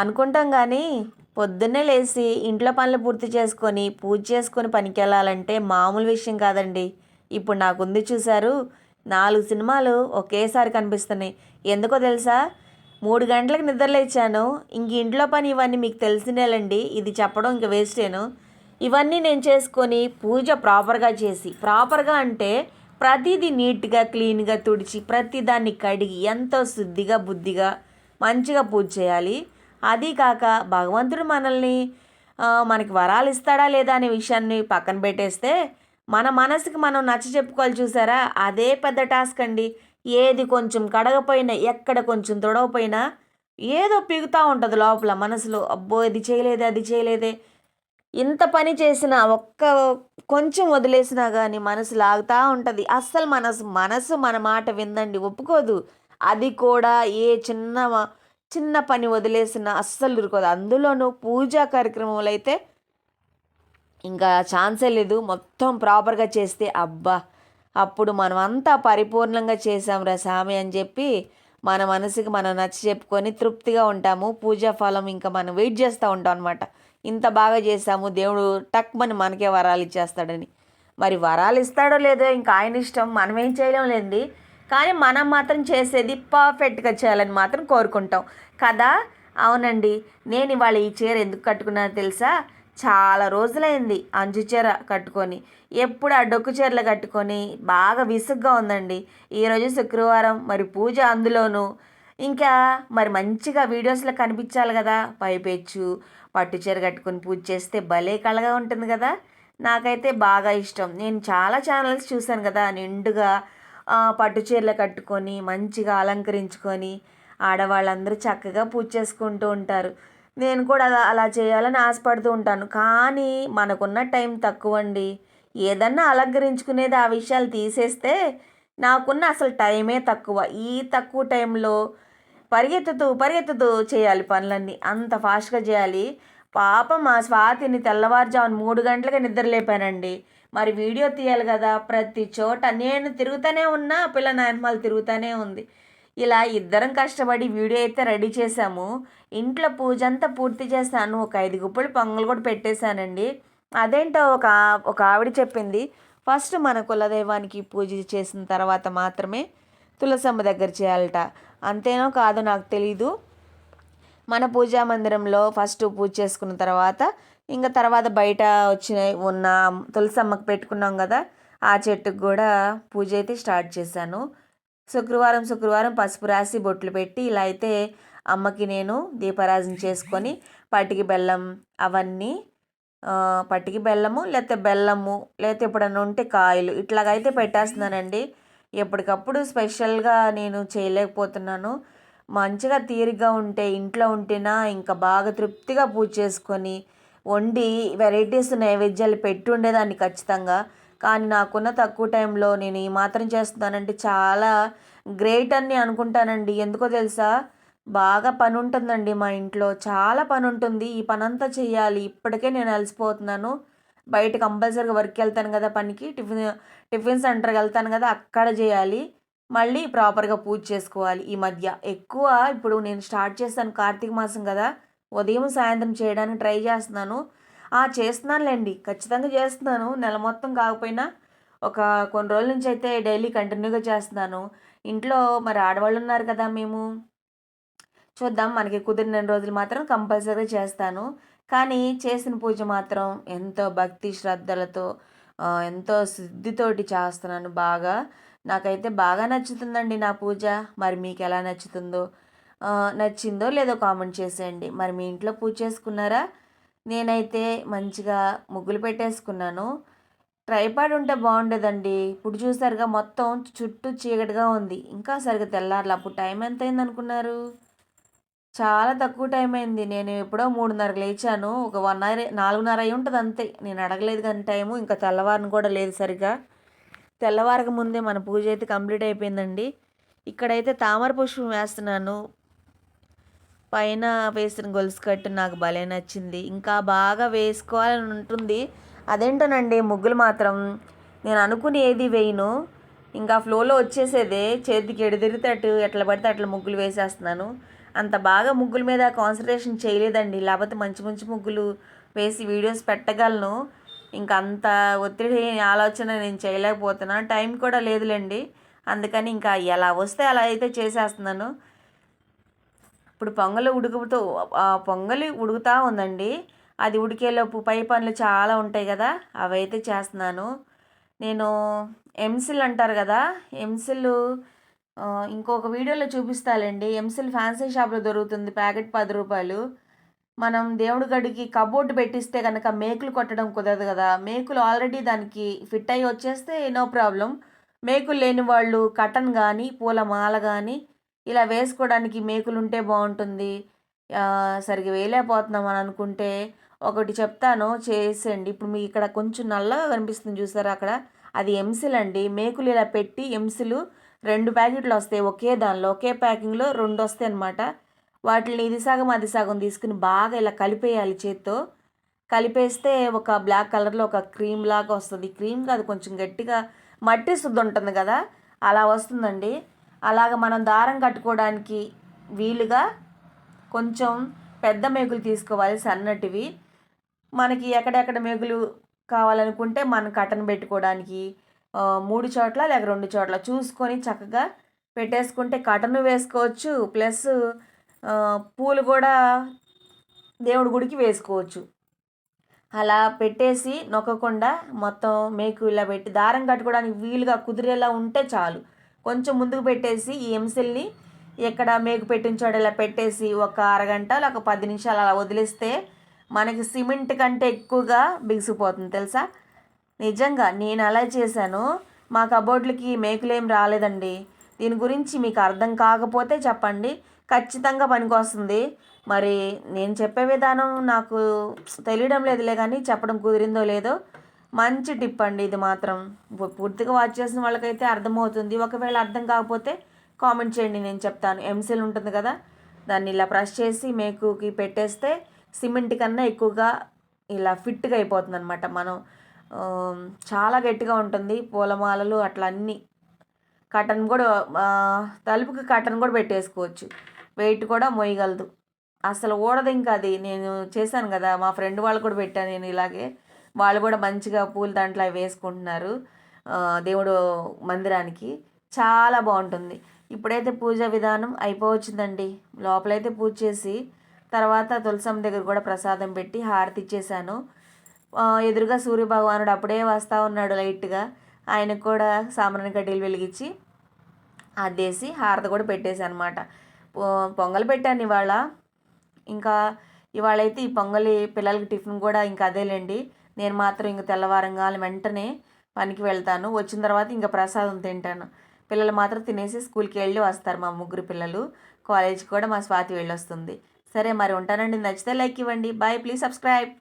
అనుకుంటాం కానీ పొద్దున్నే లేచి ఇంట్లో పనులు పూర్తి చేసుకొని పూజ చేసుకొని పనికి వెళ్ళాలంటే మామూలు విషయం కాదండి. ఇప్పుడు నాకుంది చూశారు నాలుగు సినిమాలు ఒకేసారి కనిపిస్తున్నాయి. ఎందుకో తెలుసా? మూడు గంటలకు నిద్ర లేచాను. ఇంక ఇంట్లో పని ఇవన్నీ మీకు తెలిసినేలండి. ఇది చెప్పడం ఇంక వేస్టేను ఇవన్నీ నేను చేసుకొని పూజ ప్రాపర్గా చేసి ప్రాపర్గా అంటే ప్రతిదీ నీట్గా క్లీన్గా తుడిచి ప్రతిదాన్ని కడిగి ఎంతో శుద్ధిగా బుద్ధిగా మంచిగా పూజ చేయాలి. అది కాక భగవంతుడు మనల్ని మనకి వరాలు ఇస్తాడా లేదా అనే విషయాన్ని పక్కన పెట్టేస్తే మన మనసుకి మనం నచ్చ చెప్పుకోవాలి చూసారా? అదే పెద్ద టాస్క్ అండి. ఏది కొంచెం కడగపోయినా ఎక్కడ కొంచెం తొడవపోయినా ఏదో పిగుతూ ఉంటుంది లోపల మనసులో. అబ్బో ఇది చేయలేదే అది చేయలేదే. ఇంత పని చేసినా ఒక్క కొంచెం వదిలేసినా కానీ మనసు లాగుతూ ఉంటుంది. అస్సలు మనసు మనసు మన మాట విందండి ఒప్పుకోదు. అది కూడా ఏ చిన్న చిన్న పని వదిలేసినా అస్సలు ఉరుకోదు అందులోనూ పూజా కార్యక్రమాలు అయితే ఇంకా ఛాన్సే లేదు. మొత్తం ప్రాపర్గా చేస్తే అబ్బా అప్పుడు మనం అంతా పరిపూర్ణంగా చేసాం రా స్వామి అని చెప్పి మన మనసుకి మనం నచ్చి చెప్పుకొని తృప్తిగా ఉంటాము. పూజా ఫలం ఇంకా మనం వెయిట్ చేస్తూ ఉంటాం అనమాట ఇంత బాగా చేసాము దేవుడు టక్మని మనకే వరాలు ఇచ్చేస్తాడని. మరి వరాలు ఇస్తాడో లేదో ఇంకా ఆయన ఇష్టం మనం ఏం చేయలేం లేండి. కానీ మనం మాత్రం చేసేది పర్ఫెక్ట్గా చేయాలని మాత్రం కోరుకుంటాం. కదా? అవునండి. నేను ఇవాళ ఈ చీర ఎందుకు కట్టుకున్నానో తెలుసా? చాలా రోజులైంది అంచు చీర కట్టుకొని. ఎప్పుడు ఆ డొక్కు చీరలు కట్టుకొని బాగా విసుగ్గా ఉందండి. ఈరోజు శుక్రవారం మరి పూజ అందులోనూ. ఇంకా మరి మంచిగా వీడియోస్లో కనిపించాలి కదా? పైపెచ్చు పట్టు చీర కట్టుకొని పూజ చేస్తే భలే కళగా ఉంటుంది కదా? నాకైతే బాగా ఇష్టం. నేను చాలా ఛానల్స్ చూశాను కదా నిండుగా పట్టు చీరలు కట్టుకొని మంచిగా అలంకరించుకొని ఆడవాళ్ళందరూ చక్కగా పూజ చేసుకుంటూ ఉంటారు. నేను కూడా అలా అలా చేయాలని ఆశపడుతూ ఉంటాను. కానీ మనకున్న టైం తక్కువ అండి ఏదన్నా అలంకరించుకునేది ఆ విషయాలు తీసేస్తే నాకున్న అసలు టైమే తక్కువ. ఈ తక్కువ టైంలో పరిగెత్తుతూ పరిగెత్తుతూ చేయాలి పనులన్నీ. అంత ఫాస్ట్గా చేయాలి. పాపం మా స్వాతిని తెల్లవారుజామున మూడు గంటలకే నిద్రలేపానండి. మరి వీడియో తీయాలి కదా ప్రతి చోట నేను తిరుగుతూనే ఉన్నా పిల్ల నాయనమాలు తిరుగుతూనే ఉంది. ఇలా ఇద్దరం కష్టపడి వీడియో అయితే రెడీ చేశాము. ఇంట్లో పూజ అంతా పూర్తి చేశాను. ఒక ఐదు గుప్పలు పొంగల్ కూడా పెట్టేశానండి. అదేంటో ఒక ఒక ఆవిడ చెప్పింది. ఫస్ట్ మన కులదైవానికి పూజ చేసిన తర్వాత మాత్రమే తులసమ్మ దగ్గర చేయాలట. అంతేనో కాదో నాకు తెలీదు. మన పూజా మందిరంలో ఫస్ట్ పూజ చేసుకున్న తర్వాత ఇంకా తర్వాత బయట వచ్చిన ఉన్న తులసమ్మకు పెట్టుకున్నాం కదా ఆ చెట్టుకు కూడా పూజ అయితే స్టార్ట్ చేశాను. శుక్రవారం శుక్రవారం పసుపు రాసి బొట్లు పెట్టి ఇలా అయితే అమ్మకి నేను దీపారాజన చేసుకొని పటికి బెల్లం అవన్నీ పట్టికి బెల్లము లేకపోతే బెల్లము లేకపోతే ఎప్పుడన్నా ఉంటే కాయలు ఇట్లాగైతే పెట్టేస్తున్నానండి. ఎప్పటికప్పుడు స్పెషల్గా నేను చేయలేకపోతున్నాను. మంచిగా తీరిగ్గా ఉంటే ఇంట్లో ఉంటేనా ఇంకా బాగా తృప్తిగా పూజ చేసుకొని వండి వెరైటీస్ నైవేద్యాలు పెట్టి ఉండేదాన్ని ఖచ్చితంగా. కానీ నాకున్న తక్కువ టైంలో నేను ఈ మాత్రం చేస్తున్నానంటే చాలా గ్రేట్ అని అనుకుంటానండి. ఎందుకో తెలుసా? బాగా పని ఉంటుందండి మా ఇంట్లో. చాలా పని ఉంటుంది ఈ పని అంతా చేయాలి. ఇప్పటికే నేను అలసిపోతున్నాను. బయట కంపల్సరీగా వర్క్ వెళ్తాను కదా పనికి. టిఫిన్ టిఫిన్ సెంటర్కి వెళ్తాను కదా అక్కడ చేయాలి. మళ్ళీ ప్రాపర్గా పూజ చేసుకోవాలి. ఈ మధ్య ఎక్కువ ఇప్పుడు నేను స్టార్ట్ చేస్తాను కార్తీక మాసం కదా ఉదయం సాయంత్రం చేయడానికి ట్రై చేస్తున్నాను. ఆ చేస్తున్నానులేండి. ఖచ్చితంగా చేస్తున్నాను. నెల మొత్తం కాకపోయినా ఒక కొన్ని రోజుల నుంచి అయితే డైలీ కంటిన్యూగా చేస్తున్నాను. ఇంట్లో మరి ఆడవాళ్ళు ఉన్నారు కదా మేము. చూద్దాం. మనకి కుదిరిన రోజులు మాత్రం కంపల్సరీగా చేస్తాను. కానీ చేసిన పూజ మాత్రం ఎంతో భక్తి శ్రద్ధలతో ఎంతో శుద్ధితోటి చేస్తున్నాను బాగా. నాకైతే బాగా నచ్చుతుందండి నా పూజ. మరి మీకు ఎలా నచ్చుతుందో నచ్చిందో లేదో కామెంట్ చేసేయండి. మరి మీ ఇంట్లో పూజ చేసుకున్నారా? నేనైతే మంచిగా ముగ్గులు పెట్టేసుకున్నాను. ట్రైపాడ్ ఉంటే బాగుండేదండి. ఇప్పుడు చూసారుగా మొత్తం చుట్టూ చీకటిగా ఉంది. ఇంకా సరిగ్గా తెల్లారలు. అప్పుడు టైం ఎంత అయింది అనుకున్నారు చాలా తక్కువ టైం అయింది. నేను ఎప్పుడో మూడున్నరకు లేచాను. ఒక వన్ అవర్ నాలుగున్నర అయి ఉంటుంది అంతే. నేను అడగలేదు కానీ టైము ఇంకా తెల్లవారిని కూడా లేదు సరిగా తెల్లవారక ముందే మన పూజ అయితే కంప్లీట్ అయిపోయిందండి. ఇక్కడైతే తామర పుష్పం వేస్తున్నాను. పైన వేసిన గొలుసు కట్టు నాకు భలే నచ్చింది. ఇంకా బాగా వేసుకోవాలని ఉంటుంది. అదేంటోనండి ముగ్గులు మాత్రం. నేను అనుకుని ఏది వేయను. ఇంకా ఫ్లోలో వచ్చేసేదే. చేతికి ఎడు అటు ఎట్లా పడితే అట్లా ముగ్గులు వేసేస్తున్నాను. అంత బాగా ముగ్గుల మీద కాన్సన్ట్రేషన్ చేయలేదండి. లేకపోతే మంచి మంచి ముగ్గులు వేసి వీడియోస్ పెట్టగలను. ఇంకా అంత ఒత్తిడి ఆలోచన నేను చేయలేకపోతున్నాను టైం కూడా లేదులేండి. అందుకని ఇంకా ఎలా వస్తే అలా అయితే చేసేస్తున్నాను. ఇప్పుడు పొంగలు ఉడుకుతూ ఆ పొంగలి ఉడుకుతూ ఉందండి. అది ఉడికేలోపు పై పనులు చాలా ఉంటాయి కదా అవైతే చేస్తున్నాను. నేను ఎంసిల్ అంటారు కదా ఎంసిల్ ఇంకొక వీడియోలో చూపిస్తాలండి. ఎంసిల్ ఫ్యాన్సీ షాప్లో దొరుకుతుంది ప్యాకెట్ పది రూపాయలు. మనం దేవుడి గడికి కబోర్డ్ పెట్టిస్తే కనుక మేకులు కొట్టడం కుదరదు కదా. మేకులు ఆల్రెడీ దానికి ఫిట్ అయ్యి వచ్చేస్తే నో ప్రాబ్లం. మేకులు లేని వాళ్ళు కటన్ కానీ పూల మాల కానీ ఇలా వేసుకోవడానికి మేకులు ఉంటే బాగుంటుంది. సరిగ్గా వేయలేకపోతున్నాం అని అనుకుంటే ఒకటి చెప్తాను చేసేయండి. ఇప్పుడు మీకు ఇక్కడ కొంచెం నల్లగా కనిపిస్తుంది చూసారా అక్కడ? అది ఎంసిల్ అండి. మేకులు ఇలా పెట్టి ఎంసిలు రెండు ప్యాకెట్లు వస్తాయి. ఒకే దానిలో ఒకే ప్యాకింగ్లో రెండు వస్తాయి అనమాట వాటిని ఇది సగం అది సగం తీసుకుని బాగా ఇలా కలిపేయాలి చేత్తో. కలిపేస్తే ఒక బ్లాక్ కలర్లో ఒక క్రీమ్ లాగా వస్తుంది. క్రీమ్ కాదు కొంచెం గట్టిగా మట్టి శుద్ధి ఉంటుంది కదా అలా వస్తుందండి. అలాగ మనం దారం కట్టుకోవడానికి వీలుగా కొంచెం పెద్ద మేకులు తీసుకోవాలి సన్నటివి. మనకి ఎక్కడెక్కడ మేకులు కావాలనుకుంటే మనం కట్టను పెట్టుకోవడానికి మూడు చోట్ల లేక రెండు చోట్ల చూసుకొని చక్కగా పెట్టేసుకుంటే కటను వేసుకోవచ్చు. ప్లస్ పూలు కూడా దేవుడి గుడికి వేసుకోవచ్చు. అలా పెట్టేసి నొక్కకుండా మొత్తం మేకు ఇలా పెట్టి దారం కట్టుకోవడానికి వీలుగా కుదిరేలా ఉంటే చాలు. కొంచెం ముందుకు పెట్టేసి ఈ ఎంసిల్ని ఎక్కడ మేకు పెట్టిన చోట ఇలా పెట్టేసి ఒక అరగంట లేక పది నిమిషాలు అలా వదిలేస్తే మనకి సిమెంట్ కంటే ఎక్కువగా బిగిసిపోతుంది తెలుసా? నిజంగా నేను అలా చేశాను. మా కబోర్డ్లకి మేకులేం రాలేదండి. దీని గురించి మీకు అర్థం కాకపోతే చెప్పండి. ఖచ్చితంగా పనికొస్తుంది. మరి నేను చెప్పే విధానం నాకు తెలియడం లేదులే కానీ చెప్పడం కుదిరిందో లేదో మంచి టిప్ అండి ఇది మాత్రం. పూర్తిగా వాచ్ చేసిన వాళ్ళకైతే అర్థమవుతుంది. ఒకవేళ అర్థం కాకపోతే కామెంట్ చేయండి నేను చెప్తాను. ఎంసీల్ ఉంటుంది కదా దాన్ని ఇలా ప్రెస్ చేసి మేకుకి పెట్టేస్తే సిమెంట్ కన్నా ఎక్కువగా ఇలా ఫిట్గా అయిపోతుంది అనమాట మనం. చాలా గట్టిగా ఉంటుంది. పూలమాలలు అట్లా అన్నీ. కటన్ కూడా తలుపుకి కటన్ కూడా పెట్టేసుకోవచ్చు. వెయిట్ కూడా మోయగలదు. అసలు ఊడదు ఇంకా అది. నేను చేశాను కదా మా ఫ్రెండ్ వాళ్ళు కూడా పెట్టాను నేను ఇలాగే. వాళ్ళు కూడా మంచిగా పూల దాంట్లో అవి వేసుకుంటున్నారు దేవుడు మందిరానికి. చాలా బాగుంటుంది. ఇప్పుడైతే పూజ విధానం అయిపోవచ్చిందండి. లోపలైతే పూజ చేసి తర్వాత తులసం దగ్గర కూడా ప్రసాదం పెట్టి హారతి ఇచ్చేసాను ఎదురుగా సూర్యభగవానుడు అప్పుడే వస్తూ ఉన్నాడు లైట్గా. ఆయనకు కూడా సామాన్య కడ్డీలు వెలిగించి అద్దేసి హారత కూడా పెట్టేశానమాట అనమాట పొంగల్ పెట్టాను ఇవాళ. ఇంకా ఇవాళ అయితే ఈ పొంగలి పిల్లలకి టిఫిన్ కూడా ఇంకా అదేలేండి. నేను మాత్రం ఇంకా తెల్లవారంగా వెంటనే పనికి వెళ్తాను. వచ్చిన తర్వాత ఇంకా ప్రసాదం తింటాను. పిల్లలు మాత్రం తినేసి స్కూల్కి వెళ్ళి వస్తారు మా ముగ్గురు పిల్లలు. కాలేజీకి కూడా మా స్వాతి వెళ్ళొస్తుంది. సరే మరి ఉంటానండి. నచ్చితే లైక్ ఇవ్వండి. బాయ్. Please subscribe.